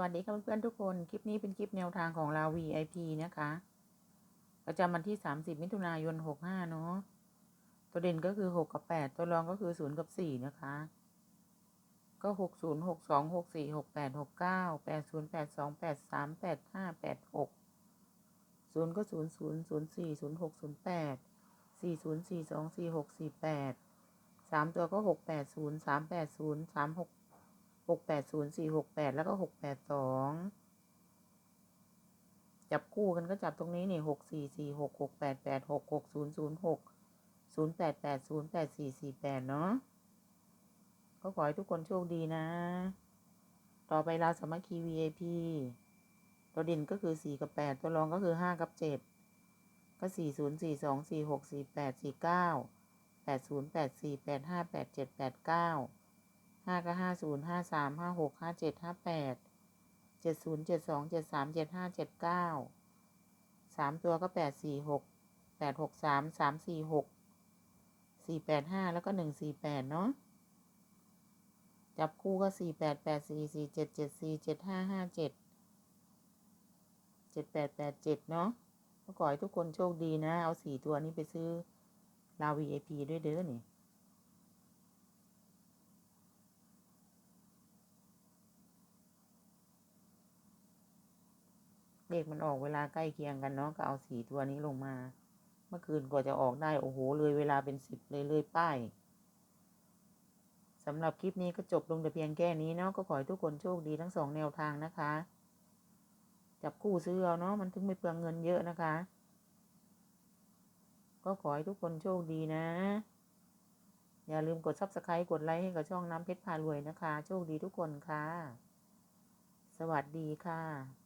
วัสดีค่ะเพื่อนๆทุกคน คลิปนี้เป็นคลิปแนวทางของเรา VIP นะคะ ประจำวันที่ 30 มิถุนายน 65 เนาะ ตัวเด่นก็คือ 6 กับ 8 ตัวรองก็คือ 0 กับ 4 นะคะ ก็ 60 62 64 68 69 80 82 83 85 86 0 ก็ 0 0 0 4 0 6 0 8 40 42 46 48 3 ตัวก็ 6 8 0 3 8 0 3 6 หกแปดศูนย์สี่หกแปดแล้วก็หกแปดสองจับคู่กันก็จับตรงนี้นี่หกสี่สี่หกหกแปดแปดหกหกศูนย์ศูนย์หกศูนย์แปดแปดศูนย์แปดสี่สี่แปดเนาะก็ขอให้ทุกคนโชคดีนะ ต่อไปเราสามัคคี VIP ตัวเด่นก็คือสี่กับแปดตัวรองก็คือห้ากับเจ็ดก็สี่ศูนย์สี่สองสี่หกสี่แปดสี่เก้าแปดศูนย์แปดสี่แปดห้าแปดเจ็ดแปดเก้า ห้าก็ห้าศูนย์ห้าสามห้าหกห้าเจ็ดห้าแปดเจ็ดศูนย์เจ็ดสองเจ็ดสามเจ็ดห้าเจ็ดเก้าสามตัวก็แปดสี่หกแปดหกสามสามสี่หกสี่แปดห้าแล้วก็หนึ่งสี่แปดเนาะจับคู่ก็สี่แปดแปดสี่สี่เจ็ดเจ็ดสี่เจ็ดห้าห้าเจ็ดเจ็ดแปดแปดเจ็ดเนาะก็ขอให้ทุกคนโชคดีนะ เอาสี่ตัวนี้ไปซื้อลา VIP ด้วยเด้อนี่ เลขมันออกเวลาใกล้เคียงกันเนาะก็เอาสีตัวนี้ลงมา เมื่อคืนกว่าจะออกได้โอ้โหเลยเวลาเป็นสิบเลยเลยป้ายสำหรับคลิปนี้ก็จบลงแต่เพียงแค่นี้เนาะก็ขอให้ทุกคนโชคดีทั้งสองแนวทางนะคะ จับคู่ซื้อเอาเนาะมันถึงไม่เปลืองเงินเยอะนะคะ ก็ขอให้ทุกคนโชคดีนะ อย่าลืมกด subscribe กดไลค์ให้กับช่องน้ำเพชรพารวยนะคะ โชคดีทุกคนค่ะ สวัสดีค่ะ